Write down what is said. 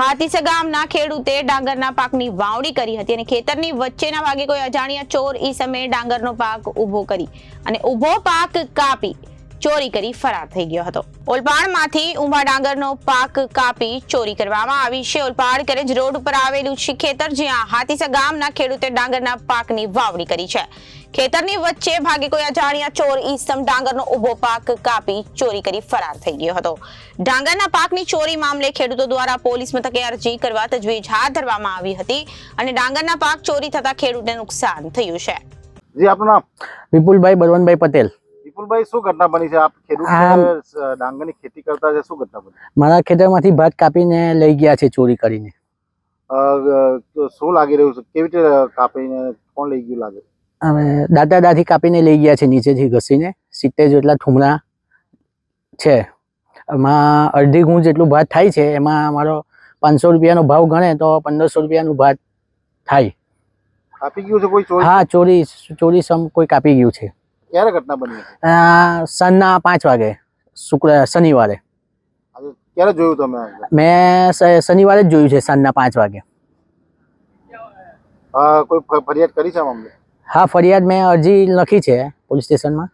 હાથીસા ગામના ખેડૂતે ડાંગરના પાકની વાવણી કરી હતી અને ખેતરની વચ્ચેના ભાગે કોઈ અજાણ્યા ચોર ઈ સમયે ડાંગરનો પાક ઊભો કરી અને ઊભો પાક કાપી ચોરી કરી ફરાર થઈ ગયો હતો. ઓલપાડમાંથી ઊભા ડાંગરનો પાક કાપી ચોરી કરવામાં આવી છે. ઓલપાડ કરેજ રોડ ઉપર આવેલું છે ખેતર જ્યાં હાથીસા ગામના ખેડૂતે ડાંગરના પાકની વાવણી કરી છે. ખેતરની વચ્ચે ભાગે કોઈ અજાણ્યા ચોર ઈસમ ડાંગરનો ઊભો પાક કાપી ચોરી કરી ફરાર થઈ ગયો હતો. ડાંગરના પાકની ચોરી મામલે ખેડૂતો દ્વારા પોલીસ મથકે અરજી કરવા તજવીજ હાથ ધરવામાં આવી હતી અને ડાંગરના પાક ચોરી થતા ખેડૂતને નુકસાન થયું છે. જી આપનું નામ? વિપુલભાઈ બળવંતભાઈ પટેલ. વિપુલભાઈ શું ઘટના બની છે? આપ ખેડૂત ડાંગરની ખેતી કરતા છે શું ઘટના બની? મારા ખેતરમાંથી ભાત કાપીને લઈ ગયા છે ચોરી કરીને. શું લાગી રહ્યું છે? કેવી રીતે કાપીને કોણ લઈ ગયું લાગે? અમે દાદા દાદી કાપીને લઈ ગયા છે નીચેથી ઘસીને. સિત્તેર જેટલા ઠુમરા છે. એમાં અડધી ગુણ જેટલું ભાત થાય છે. એમાં અમારો પાંચસો રૂપિયાનો ભાવ ગણે તો પંદરસો રૂપિયાનું ભાત થાય. કાપી ગયું છે કોઈ ચોરી? હા ચોરી ચોરી સમ કોઈ કાપી ગયું છે. ક્યારે ઘટના બની સનના સાંજના પાંચ વાગે શુક્ર શનિવારે. ક્યારે જોયું તમે મેં શનિવારે જ જોયું છે સાંજના પાંચ વાગે. કોઈ ફરિયાદ કરી છે મામલે હા ફરિયાદ મેં અરજી લખી છે પોલીસ સ્ટેશનમાં.